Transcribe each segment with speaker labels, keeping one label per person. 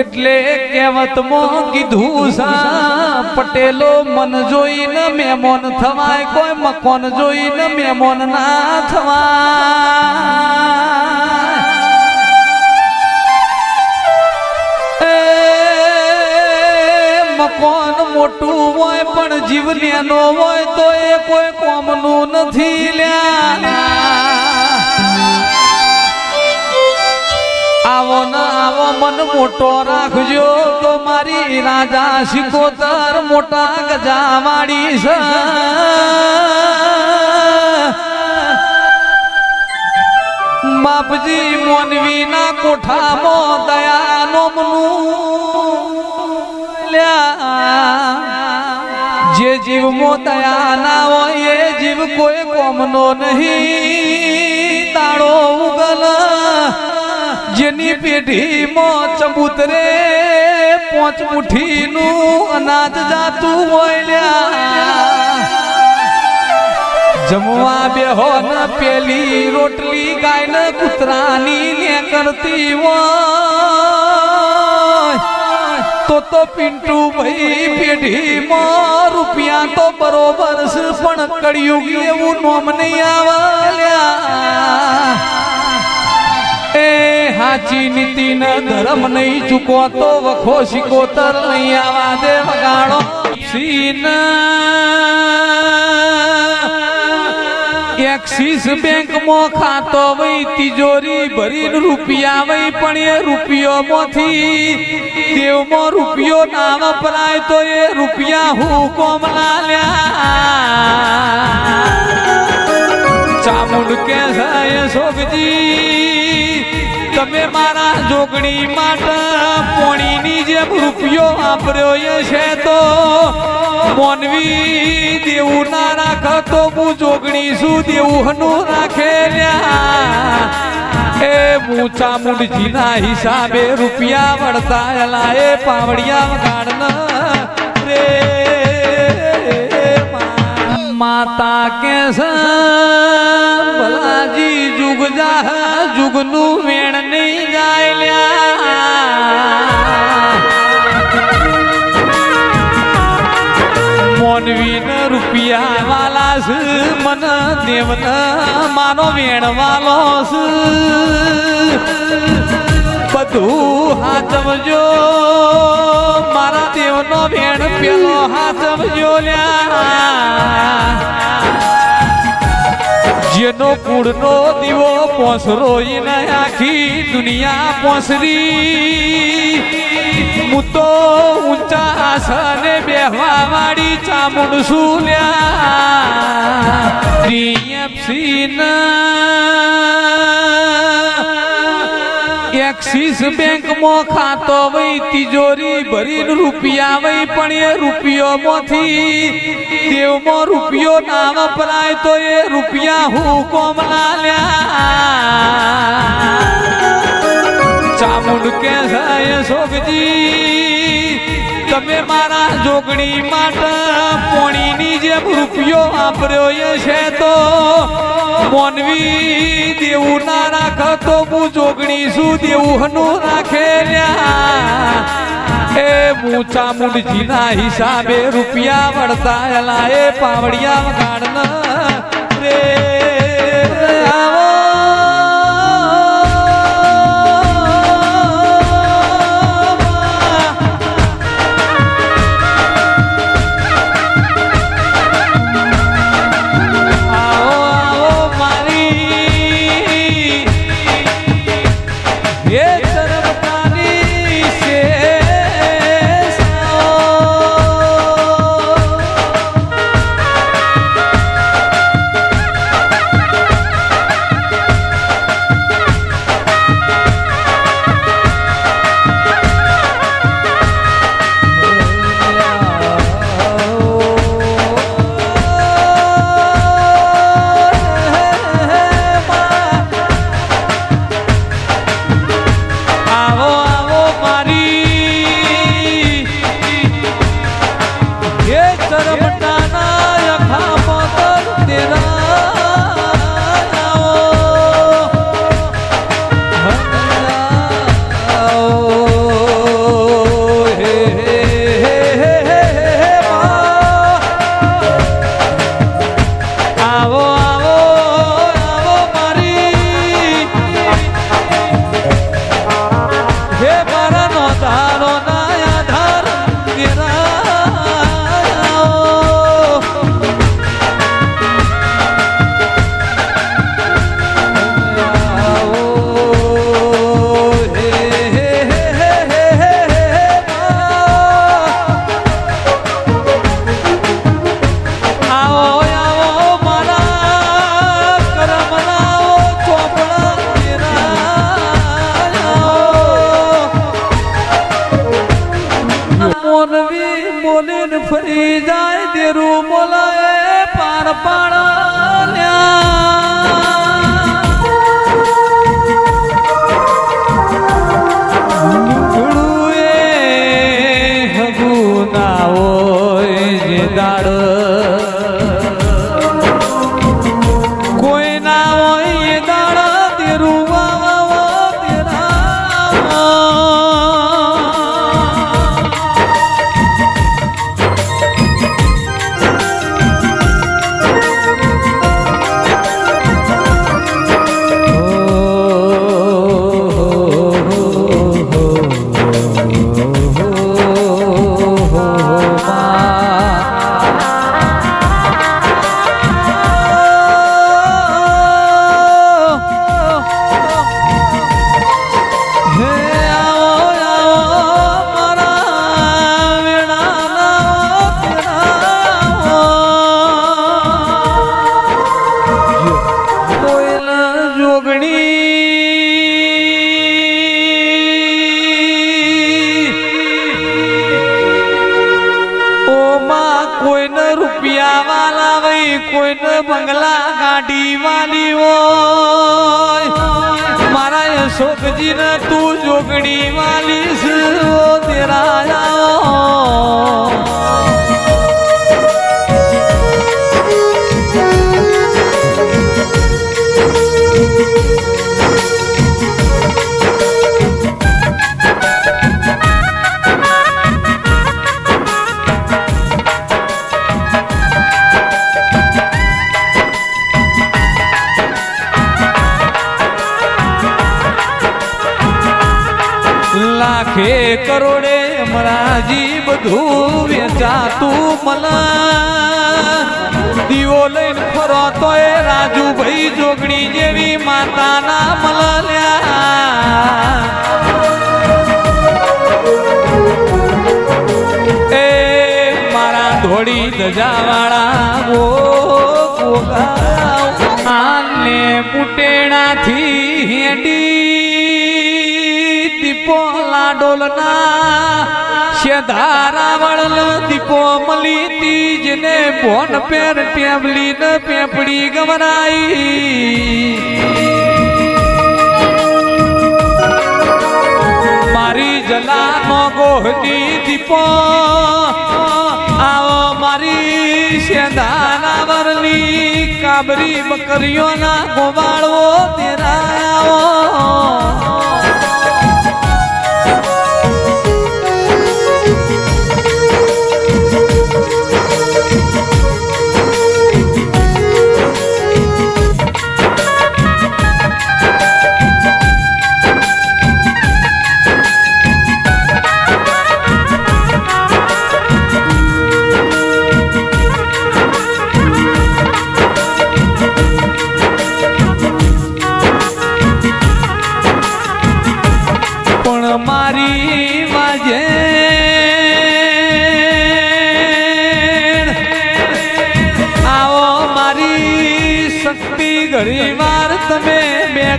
Speaker 1: એટલે કહેવતમાં કીધું સા પટેલો, મન જોઈને મેમોન થવાય, કોઈ મકોન જોઈને મેમોન ના થવાય. મકોન મોટું હોય, પણ જીવ નેનો હોય, તો એ કોઈ કોમનું નથી લ્યા. આવો ન આવો, મન મોટો રાખજો. તો મારી રાજા સિકોતર મોટા ગજા વાળી છે. બાપજી મોનવી ના કોઠામાં દયાનો મનું જે મો દયા ના હોય એ જીવ કોઈ કોમનો નહીં. જેની પેઢીમાં ચબૂતરે પોચ મુઠ્ઠીનું અનાજ જાતું હોય જમવા બેહો ન પેલી રોટલી ગાય ને કૂતરાની ને કરતી તો તો પિન્ટુ ભાઈ પેઢીમાં રૂપિયા તો બરોબર છે, પણ કળિયુગ એવું નોમ નહીં આવલ્યા હાચી નીતિ ને ધર્મ નહીં ચૂકો તો વખો શિકોતર નહીં આવા દે વગાડો. એક્સિસ બેંકમાં ખાતો વઈ, તિજોરી ભરીને રૂપિયા વઈ, પણ એ રૂપિયો માંથી દેવમાં રૂપિયો ના વપરાય તો એ રૂપિયા હું કોમ ના લ્યા. ચામુંડ કે સોગજી તમે મારા જોગણી માટે પોણીની જેમ રૂપિયો વાપર્યો એ છે તો મોનવી દેવું ના રાખ, તો હું જોગણી શું દેવું હનું રાખે એ હું ચામુંડજીના હિસાબે રૂપિયા વળતા એ પાવડિયા વગાડન રે માતા કે ભલાજી જુગ જા જુગનું વેણ નહીં જાય મોનવી ને રૂપિયા વાલા છે મન દેવ માનો વેણ વાલો બધું હાથમજો મારા દેવનો વેણ પેલો હાથમજો લ્યા. જેનો કુળનો દીવો પોસરો એને આખી દુનિયા પોસરી. હું તો ઊંચા આસને બેહવા વાળી ચામુંડ સુલ્યા ડીએફસી એક્સિસ બેંકમાં ખાતો વઈ તિજોરી ભરીને રૂપિયા વઈ પણ એ રૂપિયો માંથી દેવમાં રૂપિયો ના વપરાય તો એ રૂપિયા હું કોમ ના લ્યા? ચામુંડ કે સોગજી તમે મારા જોગણી માટે પોણીની જેમ રૂપિયો વાપર્યો એ છે તો મોનવી દેવું ના રાખ, તો હું જોગણી શું દેવું હનું રાખે એ મૂચા ચામુંડજીના હિસાબે રૂપિયા વળતા એલા એ પાવડિયા વગાડન રે. આવો બંગલા ગાડી વાલી હોય મારા અશોકજી ને તું જોગડી વાલી છે ઓ તેરા આવો. લાખે કરોડે મરાજી બધું વેચાતું મલા દીવો લઈને ફરો તો એ રાજુભાઈ જોગણી જેવી માતાના મલલ્યા એ મારા ધોળી ધજાવાળા ગો ગોગાવ આને પુટેણાથી હેડી દીપો લાડોલના શેધારાવળ દીપો મલી તીજને બોન પેર ટેબલી ને પેપડી ગવરાઈ. મારી જલાનો ગોહતી દીપો, આવો મારી વરલી કાબરી બકરીઓના ગોવાળો તેરા આવો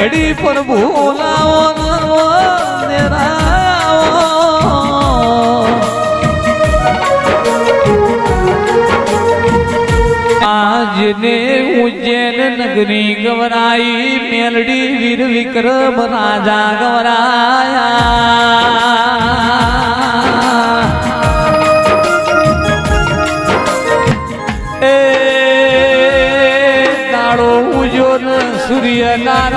Speaker 1: ઘડી પણ ભૂલાવો આજને ઉજ્જૈન નગરી ગવરાઈ મેલડી વીર વિક્રમ રાજા ગવરાયા.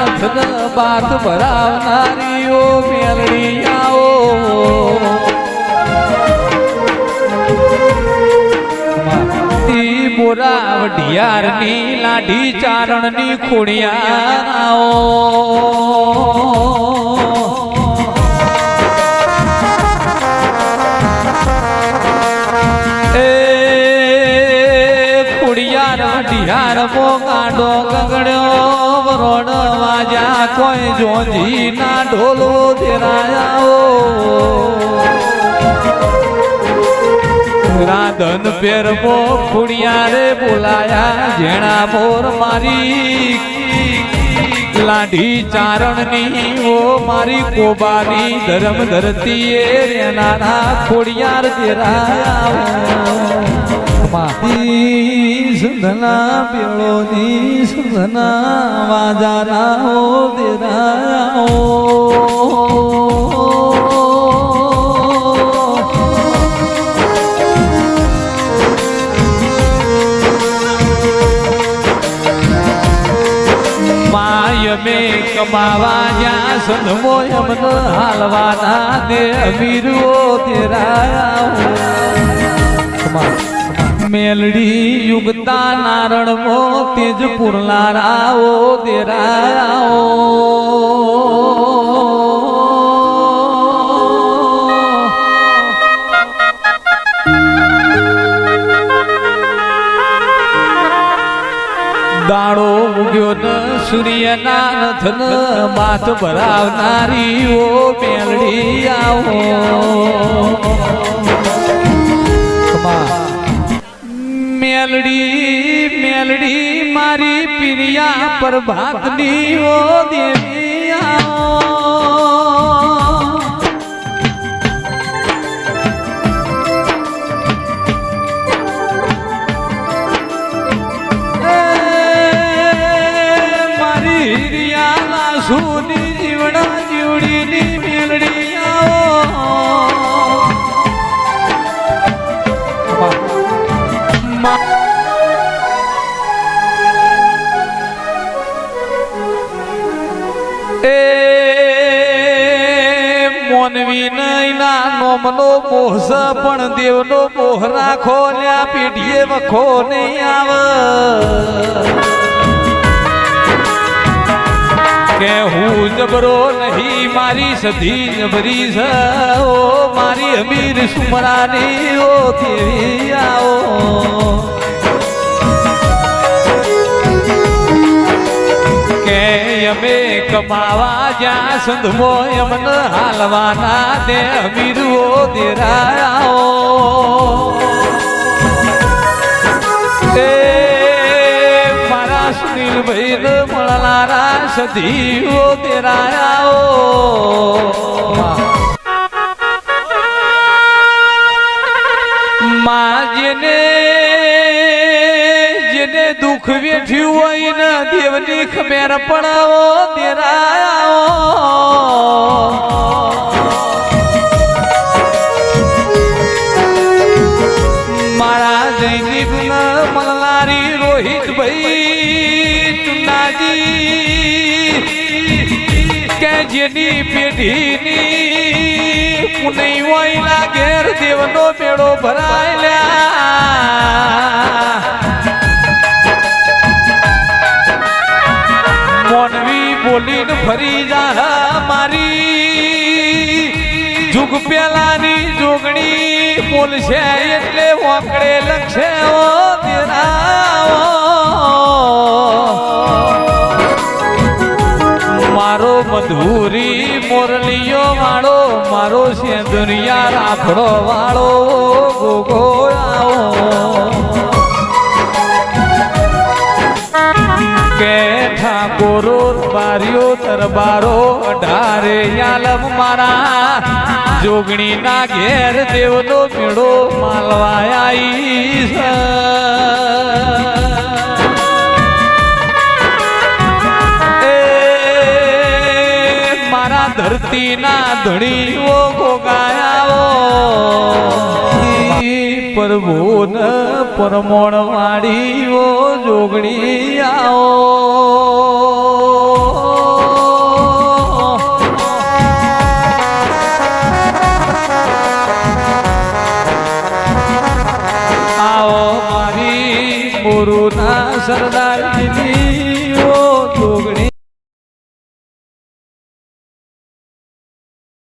Speaker 1: સૂર્યના રથ ન બાત ભરાવનારીઓ મેલડી આવો તી બોરા વઢિયારની લાઢી ચારણની ખોડિયાઓ વઢિયાર મો વરોડ વાજા કોઈ જોજી ના ઢોલો રાધન પેરમો ફુડિયા રે બોલાયા, જેણા મોર મારી લાઢી ચારણની, ઓ મારી કોબાની ધર્મ ધરતી એ રેનારા ખોડિયાર જેરા સુધના પેળોની સુધના વાજાના ઓ દેરા માય મે કમાવા જ્યાં સંધમો અમન હાલવાના દે અમીરો તેરા મેલડી યુગતા નારણ મો, તેજપુર લારાઓ દેરાઓ દાડો ઉગ્યો ન, સૂર્યના નથન માથ ભરાવનારી ઓ મેલડી આવો. મેલડી મેલડી મારી પિરિયા પ્રભાતની ઓ દેવી મારી હિરિયા સુની મોનવી નૈના નોમનો મોહ પણ દેવનો મોહ રાખો લ્યા પેઢીએ આવે. કે હું જબરો નહીં, મારી સધી જબરી છે મારી અમીર સુમરાની ઓ તેવી આવો. અમે કમાવા જ્યાં સંધમો એમને હાલવાના દે અમીરો દેરાયાઓ એ મારા સુનિલભાઈ મળનારા સધીઓ દેરાયાઓ માં જેને જેને દુઃખ વેઠ્યું હોય ને દેવની ખમેર પડાવો, તેરાયો. મારા જૈનિક મલનારી રોહિતભાઈ ચુનાજી, કે જેની પેઢીની પુનઈ હોય ના ઘેર દેવનો મેળો ભરાયેલા ફરી જા મારી. જુગ પેલાની જોગણી બોલશે એટલે વાંકડે લખશે મારો મધુરી મોરલીઓ વાળો, મારો સેંદુરિયા રાખડો વાળો ગોગો આવો. કે ઠાકોરો દરબારો અઢારે યાલમ મારા જોગણી ના ઘેર દેવનો મેળો માલવા. એ મારા ધરતીના ધણીઓ ગોગાયાઓ ન પરમોણ વાળીઓ